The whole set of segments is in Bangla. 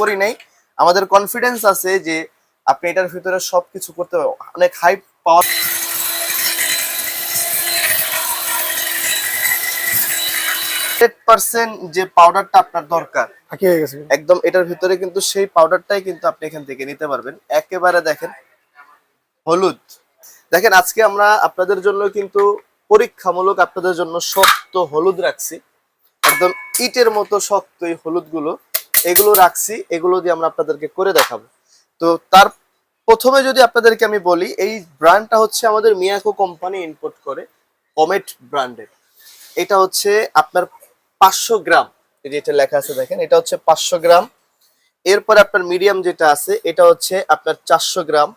করি নাই। আমাদের কনফিডেন্স আছে যে আপনি এটার ভিতরে সবকিছু করতে পারবেন। অনেক হাই পাওয়ার যে পাউডারটা আপনার দরকার একদম এটার ভিতরে কিন্তু সেই পাউডারটাই কিন্তু আপনি এখান থেকে নিতে পারবেন। একেবারে দেখেন হলুদ। দেখেন আজকে আমরা আপনাদের জন্য কিন্তু পরীক্ষামূলক আপনাদের জন্য শক্ত হলুদ রাখছি। একদম ইটের মতো শক্ত এই হলুদগুলো। এগুলো রাখছি, এগুলো দিয়ে আমরা আপনাদেরকে করে দেখাবো। তো তার প্রথমে যদি আপনাদেরকে আমি বলি, এই ব্র্যান্ডটা হচ্ছে আমাদের মিয়াকো কোম্পানি ইম্পোর্ট করে কমেট ব্র্যান্ডের এটা হচ্ছে আপনার পাঁচশো গ্রাম, এই যে এটা লেখা আছে দেখেন, এটা হচ্ছে পাঁচশো গ্রাম। এরপরে আপনার মিডিয়াম যেটা আছে, এটা হচ্ছে আপনার চারশো গ্রাম।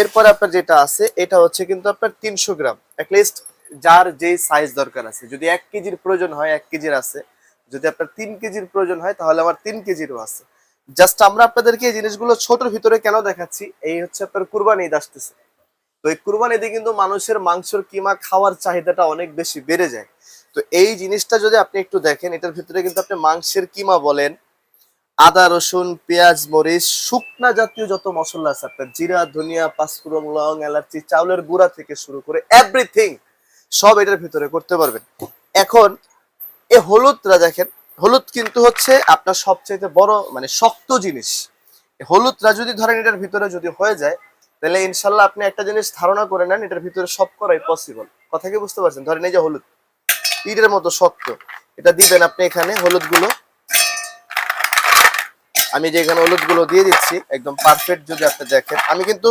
এরপরে আপনার যেটা আছে, এটা হচ্ছে কিন্তু আপনার তিনশো গ্রাম। অ্যাটলিস্ট যার যে সাইজ দরকার আছে। যদি এক কেজির প্রয়োজন হয়, এক কেজির আছে যদি আপনার তিন কেজির প্রয়োজন হয়, তাহলে আমার তিন কেজিরও আছে। জাস্ট আমরা আপনাদেরকে এই জিনিসগুলো ছোটর ভিতরে কেন দেখাচ্ছি? এই হচ্ছে আপনার কুরবানি ঈদ আসতেছে। তো এই কুরবানি ঈদে কিন্তু মানুষের মাংসের কিমা খাওয়ার চাহিদাটা অনেক বেশি বেড়ে যায়। তো এই জিনিসটা যদি আপনি একটু দেখেন, এটার ভিতরে কিন্তু আপনি মাংসের কিমা বলেন, আদা, রসুন, পেঁয়াজ, মরিচ, শুকনা জাতীয় যত মশলা আছে, আপনার জিরা, ধনিয়া, পাঁচফোড়ন, লং, এলাচি, চাউলের গুঁড়া থেকে শুরু করে এভরিথিং সব এটার ভিতরে করতে পারবেন। এখন এই হলুদটা দেখেন, হলুদ কিন্তু হচ্ছে আপনার সবচেয়ে বড় মানে শক্ত জিনিস। এই হলুদটা যদি ধরেন এটার ভিতরে যদি হয়ে যায়, তাহলে ইনশাল্লাহ আপনি একটা জিনিস ধারণা করে নেন, এটার ভিতরে সব করাই পসিবল কথা কি বুঝতে পারছেন? ধরেন এই যে হলুদ, ইটের মতো শক্ত। এটা দিবেন আপনি এখানে হলুদগুলো। আমি যে এখানে হলুদগুলো দিয়ে দিচ্ছি, একদম পারফেক্ট যদি আপনি দেখেন। আমি কিন্তু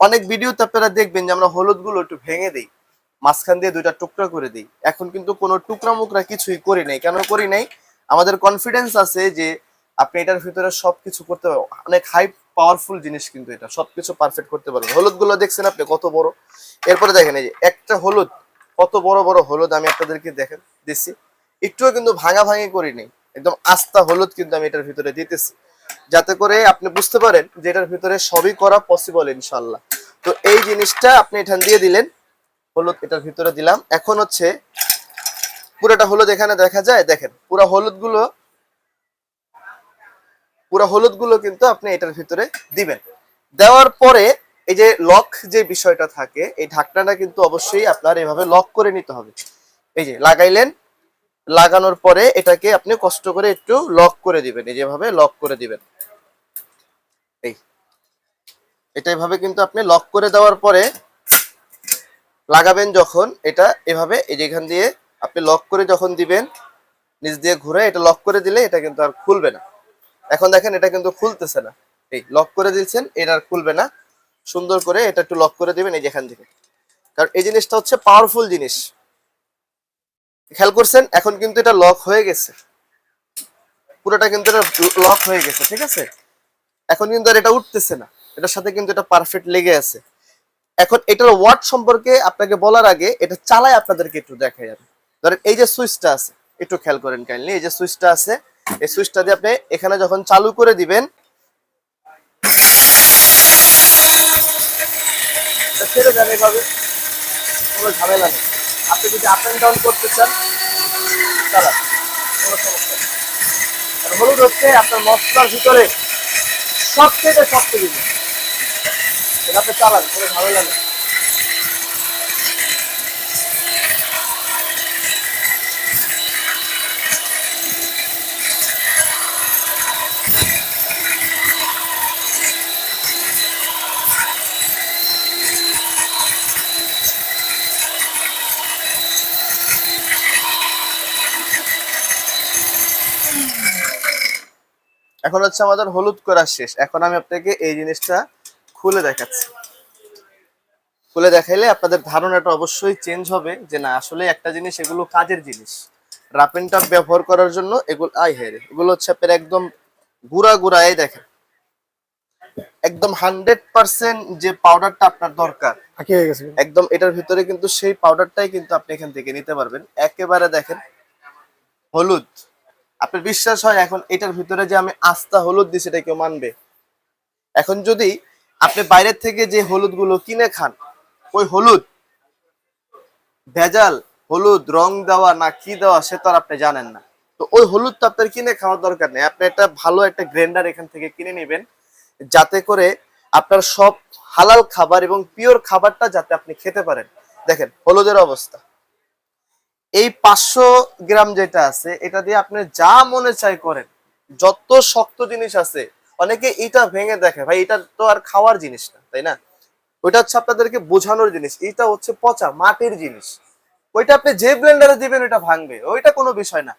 অনেক ভিডিওতে আপনারা দেখবেন যে আমরা হলুদগুলো একটু ভেঙে দিই। মাঝখান দিয়ে দুইটা টুকরা করে দিই। এখন কিন্তু কোনো টুকরা মুকরা কিছুই করি নাই। কেন করি নাই? আমাদের কনফিডেন্স আছে যে আপনি এটার ভিতরে সবকিছু করতে পারবেন। অনেক হাই পাওয়ারফুল জিনিস কিন্তু এটা। সবকিছু পারফেক্ট করতে পারবেন। হলুদগুলো দেখছেন আপনি? কত বড়। এরপরে দেখেন এই যে একটা হলুদ। কত বড় বড় হলুদ আমি আপনাদেরকে দেখেন দিচ্ছি। একটুও কিন্তু ভাঙা ভাঙি করি করিনি একদম আস্তা হলুদ কিন্তু আমি এটার ভিতরে দিতেছি। যাতে করে আপনি বুঝতে পারেন যে এটার ভিতরে সবই করা পসিবল ইনশাল্লাহ তো এই জিনিসটা আপনি এখান দিয়ে দিলেন। হলুদ এটার ভিতরে দিলাম। এখন হচ্ছে পুরোটা হলুদ এখানে দেখা যায়, দেখেন, পুরো হলুদগুলো পুরো হলুদগুলো কিন্তু আপনি এটার ভিতরে দিবেন। দেওয়ার পরে এই যে লক যে বিষয়টা থাকে, এই ঢাকনাটা কিন্তু অবশ্যই আপনার এভাবে লক করে নিতে হবে। এই যে লাগাইলেন, লাগানোর পরে এটাকে আপনি কষ্ট করে একটু লক করে দিবেন, এই যেভাবে লক করে দিবেন। এই, এটা এভাবে কিন্তু আপনি লক করে দেওয়ার পরে লাগাবেন যখন, এটা এভাবে, এই যে এখান দিয়ে আপনি লক করে যখন দিবেন, নিচ দিয়ে ঘুরে এটা লক করে দিলে এটা কিন্তু আর খুলবে না। এখন দেখেন এটা কিন্তু খুলতেছে না। এই লক করে দিচ্ছেন, এটা আর খুলবে না। সুন্দর করে এটা একটু লক করে দিবেন, এই যে এখান থেকে। কারণ এই জিনিসটা হচ্ছে পাওয়ারফুল জিনিস। খেয়াল করছেন, এখন কিন্তু এটা লক হয়ে গেছে। পুরোটা কিন্তু এটা লক হয়ে গেছে, ঠিক আছে? এখন কিন্তু আর এটা উঠতেছে না। এটার সাথে কিন্তু এটা পারফেক্ট লেগে আছে। এখন এটার ওয়াট সম্পর্কে আপনাকে বলার আগে এটা চালায় আপনাদেরকে একটু দেখা যাবে ধরেন এই যে সুইচটা আছে, একটু খেয়াল করেন কাইন্ডলি এই যে সুইচটা আছে, এই সুইচটা দিয়ে আপনি এখানে যখন চালু করে দিবেন ছেড়ে এভাবে, কোনো ঝামেলা নেই। আপনি যদি আপ অ্যান্ড ডাউন করতে চান কোনো সমস্যা নেই। আর হলুদ হচ্ছে আপনার মশলার ভিতরে সবথেকে শক্ত জিনিস চালান এখন হচ্ছে আমাদের হলুদ করা শেষ। এখন আমি আপনাকে এই জিনিসটা খুলে দেখাচ্ছি। খুলে দেখাইলে আপনাদের ধারণাটা অবশ্যই চেঞ্জ হবে যে না আসলে একটা জিনিস এগুলো কাজের জিনিস। রাপেন টাপ ব্যবহার করার জন্য এগুলো আই হেরে এগুলো হচ্ছে আপনার একদম গুড়া গুড়াই দেখেন। একদম হান্ড্রেড পার্সেন্ট যে পাউডারটা আপনার দরকার হয়ে একদম এটার ভিতরে কিন্তু সেই পাউডারটাই কিন্তু আপনি এখান থেকে নিতে পারবেন। একেবারে দেখেন হলুদ। আপনার বিশ্বাস হয় এখন এটার ভিতরে যে আমি আস্তা হলুদ দিই সেটা কেউ মানবে? এখন যদি আপনি বাইরের থেকে যে হলুদগুলো কিনে খান, ওই হলুদ, ভেজাল, হলুদ, রং দেওয়া না কি দেওয়া, সে তো আর আপনি জানেন না। তো ওই হলুদ তো আপনার কিনে খাওয়ার দরকার নেই। আপনি একটা ভালো একটা গ্রাইন্ডার এখান থেকে কিনে নেবেন, যাতে করে আপনার সব হালাল খাবার এবং পিওর খাবারটা যাতে আপনি খেতে পারেন। দেখেন, হলুদের অবস্থা। এই পাঁচশো গ্রাম যেটা আছে, এটা দিয়ে আপনি যা মনে চাই করেন, যত শক্ত জিনিস আছে অনেকে এটা ভেঙে দেখে, ভাই এটা তো আর খাওয়ার জিনিস না, তাই না? ওইটা হচ্ছে আপনাদেরকে বোঝানোর জিনিস এটা হচ্ছে পচা মাটির জিনিস। ওইটা আপনি যে ব্লেন্ডারে দিবেন ওইটা ভাঙবে, ওইটা কোনো বিষয় না।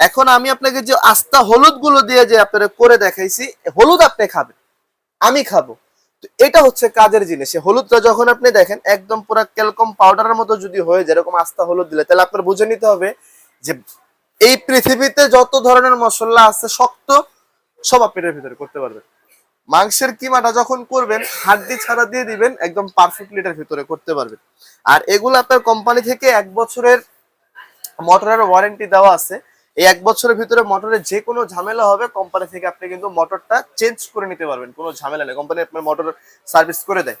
এখন আমি আপনাকে যে আস্তা হলুদগুলো দিয়ে যে আপনারা করে দেখাইছি, হলুদ আপনি খাবেন, আমি খাব। এটা হচ্ছে কাজের জিনিস হলুদটা যখন আপনি দেখেন, একদম পুরো ক্যালকম পাউডারের মতো যদি হয়ে যেরকম আস্তা হলুদ দিলে, তাহলে আপনার বুঝে নিতে হবে যে এই পৃথিবীতে যত ধরনের মশলা আছে, শক্ত সব পেটের ভিতরে করতে পারবেন। মাংসের কিমাটা যখন করবেন, হাড্ডি ছাড়া দিয়ে দিবেন, একদম পারফেক্ট লিটার ভিতরে করতে পারবেন। আর এগুলো আপনার কোম্পানি থেকে এক বছরের মোটরের ওয়ারেন্টি দেওয়া আছে। এই এক বছরের ভিতরে মোটরের যে কোনো ঝামেলা হবে কোম্পানি থেকে আপনি কিন্তু মোটরটা চেঞ্জ করে নিতে পারবেন। কোনো ঝামেলা নেই। কোম্পানি আপনার মোটর সার্ভিস করে দেয়।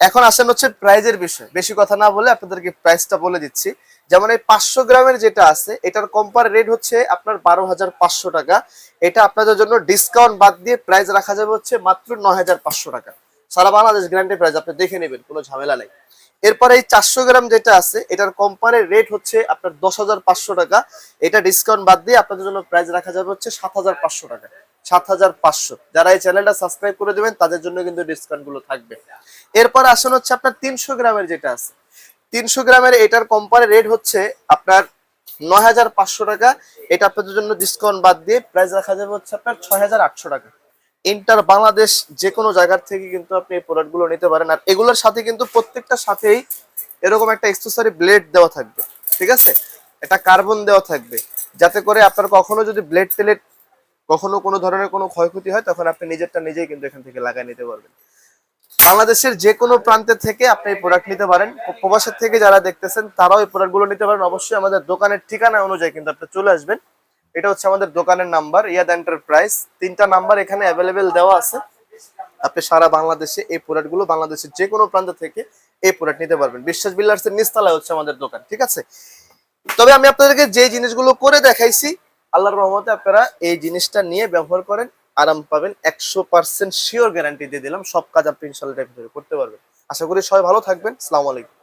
এখন আসেন হচ্ছে প্রাইজের বিষয়। বেশি কথা না বলে আপনাদেরকে প্রাইসটা বলে দিচ্ছি। যেমন এই পাঁচশো গ্রামের যেটা আছে, এটার কম্পার রেট হচ্ছে আপনার বারো হাজার পাঁচশো টাকা। এটা আপনাদের জন্য ডিসকাউন্ট বাদ দিয়ে প্রাইস রাখা যাবে হচ্ছে মাত্র নয় হাজার পাঁচশো টাকা। সারা বাংলাদেশ গ্যারান্টি প্রাইস আপনি দেখে নেবেন, কোনো ঝামেলা নেই। এরপরে এই চারশো গ্রাম যেটা আছে, এটার কোম্পানির রেট হচ্ছে আপনার দশ হাজার পাঁচশো টাকা। এটা ডিসকাউন্ট বাদ দিয়ে আপনাদের জন্য প্রাইস রাখা যাবে হচ্ছে সাত হাজার পাঁচশো টাকা। সাত হাজার পাঁচশো। যারা এই চ্যানেলটা সাবস্ক্রাইব করে দেবেন, তাদের জন্য কিন্তু ডিসকাউন্টগুলো থাকবে। এরপর আসেন হচ্ছে আপনার তিনশো গ্রামের যেটা আছে। তিনশো গ্রামের এটার কোম্পানি রেট হচ্ছে আপনার নয় হাজার পাঁচশো টাকা। এটা আপনাদের জন্য ডিসকাউন্ট বাদ দিয়ে প্রাইস রাখা যাবে হচ্ছে আপনার ছয় হাজার আটশো টাকা। ইন্টার বাংলাদেশ যে কোনো জায়গার থেকে কিন্তু আপনি এই প্রোডাক্টগুলো নিতে পারেন। আর এগুলোর সাথে কিন্তু প্রত্যেকটার সাথেই এরকম একটা এক্সেসরি ব্লেড দেওয়া থাকবে। ঠিক আছে? এটা কার্বন দেওয়া থাকবে। যাতে করে আপনার কখনো যদি ব্লেড টেলেট কখনো কোনো ধরনের কোনো ক্ষয়ক্ষতি হয়, তখন আপনি নিজেরটা নিজেই কিন্তু এখান থেকে লাগাই নিতে পারবেন। বাংলাদেশের যে কোনো প্রান্তে থেকে আপনি এই প্রোডাক্ট নিতে পারেন। প্রবাসের থেকে যারা দেখতেছেন, তারাও এই প্রোডাক্টগুলো নিতে পারেন। অবশ্যই আমাদের দোকানের ঠিকানা অনুযায়ী কিন্তু আপনি চলে আসবেন। এটা হচ্ছে আমাদের দোকানের নাম্বার, ইয়াদ এন্টারপ্রাইজ। তিনটা নাম্বার এখানে অ্যাভেলেবেল দেওয়া আছে। আপনি সারা বাংলাদেশে এই প্রোডাক্টগুলো, বাংলাদেশের যে কোনো প্রান্ত থেকে এই প্রোডাক্ট নিতে পারবেন। বিশ্বাস বিল্ডার্স এর নিচতলায় হচ্ছে আমাদের দোকান, ঠিক আছে? তবে আমি আপনাদেরকে যে জিনিসগুলো করে দেখাইছি আল্লাহর রহমতে আপনারা এই জিনিসটা নিয়ে ব্যবহার করেন, আরাম পাবেন, একশো পার্সেন্ট শিওর গ্যারান্টি দিয়ে দিলাম, সব কাজ আপনি ইনশাল্লাহ করতে পারবেন। আশা করি সবাই ভালো থাকবেন সালাম আলাইকুম।